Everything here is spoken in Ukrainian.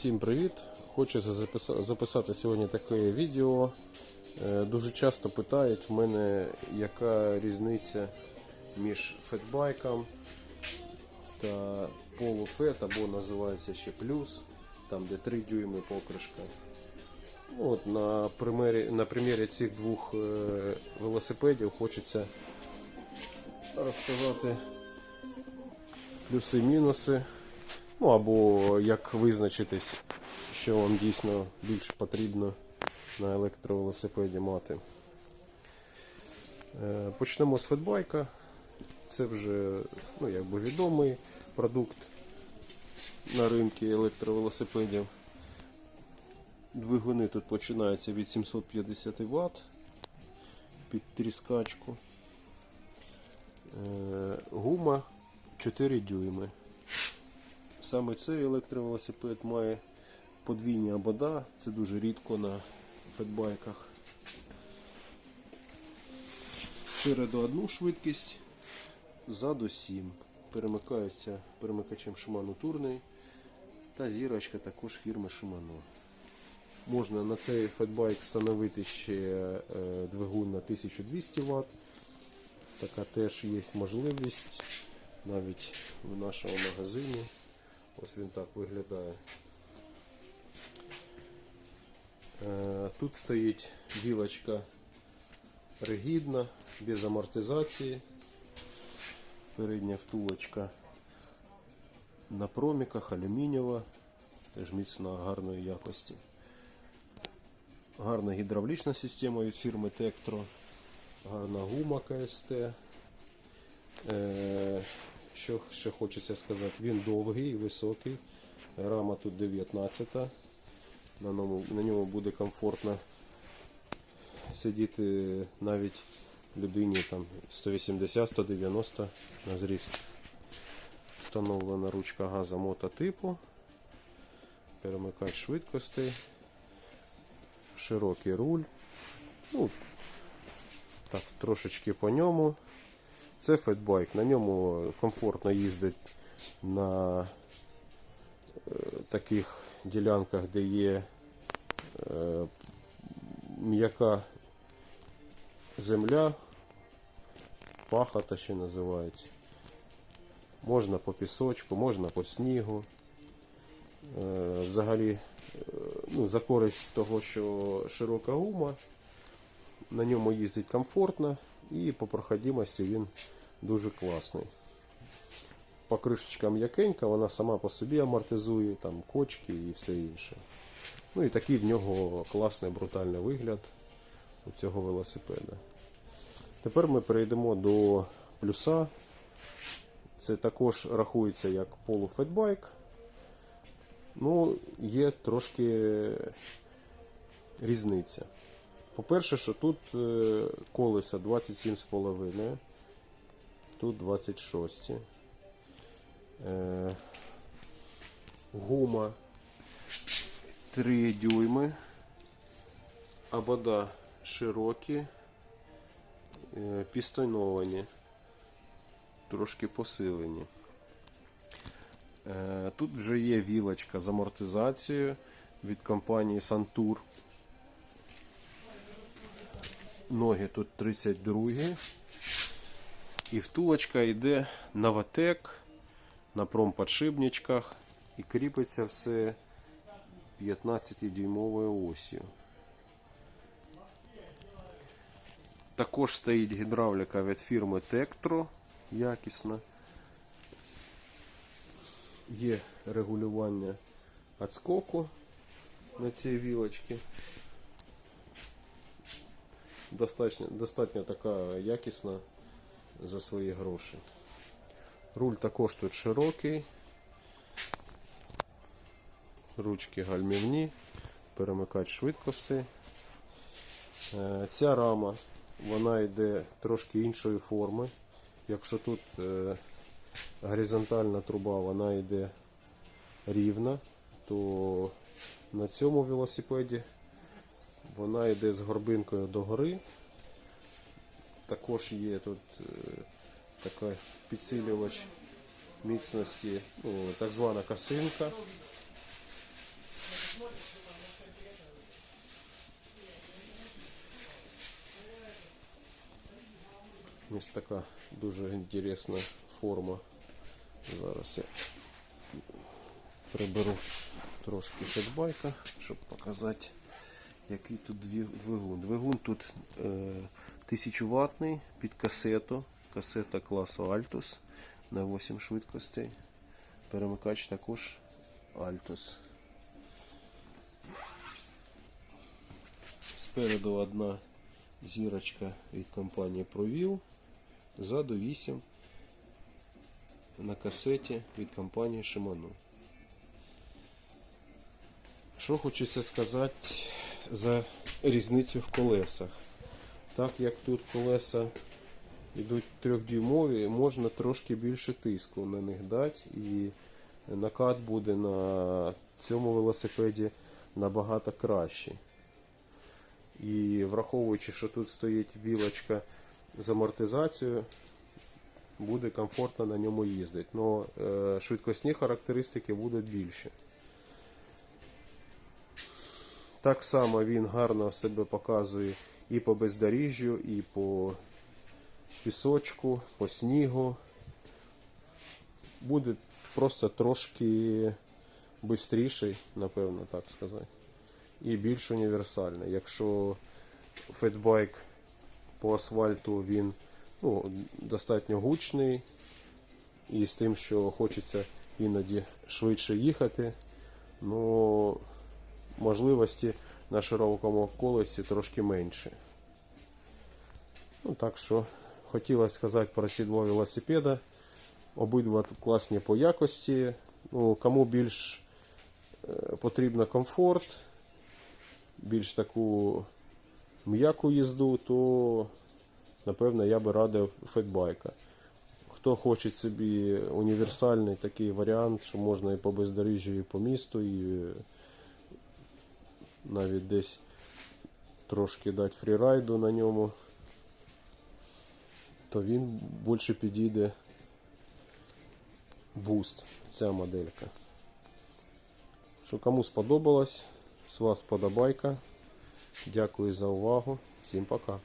Всім привіт! Хочу записати сьогодні таке відео. Е, Дуже часто питають в мене, яка різниця між фетбайком та полуфет, або називається ще плюс, там де 3 дюйми покришка. Ну, От на примері, на примірі цих двох е, велосипедів хочеться розказати плюси-мінуси. Ну або як визначитись, що вам дійсно більш потрібно на електровелосипеді мати. Е, Почнемо з фетбайка. Це вже ну, якби відомий продукт на ринку електровелосипедів. Двигуни тут починаються від 750 Вт під тріскачку. Е, Гума 4 дюйми. Саме цей електровелосипед має подвійні обода, це дуже рідко на фетбайках. Спереду одну швидкість, ззаду 7. Перемикаються перемикачем Shimano турний та зірочка також фірми Shimano. Можна на цей фетбайк встановити ще е, двигун на 1200 Вт. Така теж є можливість навіть в нашому магазині. Ось він так виглядає. Е, Тут стоїть вілочка ригідна, без амортизації. Передня втулочка на проміках, алюмінієва, теж міцна гарної якості. Гарна гідравлічна система від фірми Tektro, гарна гума КСТ. Що ще хочеться сказати, він довгий, високий. Рама тут 19. На ньому, на ньому буде комфортно сидіти навіть людині 180-190 на зріст. Встановлена ручка газа мототипу, перемикач швидкостей, широкий руль. Ну, так, трошечки по ньому. Це фетбайк, на ньому комфортно їздить на е, таких ділянках, де є е, м'яка земля, пахота ще називається. Можна по пісочку, можна по снігу. Е, Взагалі, ну, за користь того, що широка гума, на ньому їздить комфортно і по проходимості він дуже класний. Покришечка м'якенька, вона сама по собі амортизує, там кочки і все інше. Ну і такий в нього класний брутальний вигляд у цього велосипеда. Тепер ми перейдемо до плюса. Це також рахується як полуфетбайк. Ну, є трошки різниця. По-перше, що тут е, колеса 27,5, тут 26. Е, Гума 3 дюйми. Обода широкі, е, пістоновані, трошки посилені. Тут вже є вілочка з амортизацією від компанії Santur. Ноги тут 32. І втулочка йде на ватек, на промподшипничках і кріпиться все 15-дюймовою осью. Також стоїть гідравліка від фірми Tektro, якісна. Є регулювання відскоку на цій вілочці. Достатньо, достатньо така якісна за свої гроші. Руль також тут широкий. Ручки гальмівні, перемикач швидкостей. Е, Ця рама вона йде трошки іншої форми. Якщо тут е, горизонтальна труба вона йде рівна, то на цьому велосипеді вона йде з горбинкою догори. Також є тут е, така підсилювач міцності, ну, так звана косинка. Ось така дуже інтересна форма. Зараз я приберу трошки фетбайка, щоб показати, який тут двигун. Двигун тут е, 1000 ваттний під касету. Касета класу Altus на 8 швидкостей. Перемикач також Altus. Спереду одна зірочка від компанії ProView. Ззаду 8 на касеті від компанії Shimano. Що хочеться сказати за різницю в колесах. Так як тут колеса йдуть трьохдюймові, можна трошки більше тиску на них дати і накат буде на цьому велосипеді набагато кращий. І враховуючи, що тут стоїть вілочка з амортизацією, буде комфортно на ньому їздити. Но е, швидкісні характеристики будуть більші. Так само він гарно себе показує і по бездоріжжю, і по пісочку, по снігу. Буде просто трошки швидший, напевно, так сказати. І більш універсальний. Якщо фетбайк по асфальту він ну, достатньо гучний і з тим, що хочеться іноді швидше їхати, ну можливості на широкому колесі трошки менше. Ну, так що хотілося сказати про ці два велосипеда. Обидва класні по якості. Ну, кому більш е, потрібно комфорт, більш таку м'яку їзду, то напевно я би радив фетбайка. Хто хоче собі універсальний такий варіант, що можна і по бездоріжжю, і по місту, і навіть десь трошки дати фрірайду на ньому, то він більше підійде буст, ця моделька. Що кому сподобалось, з вас подобайка. Дякую за увагу. Всім пока.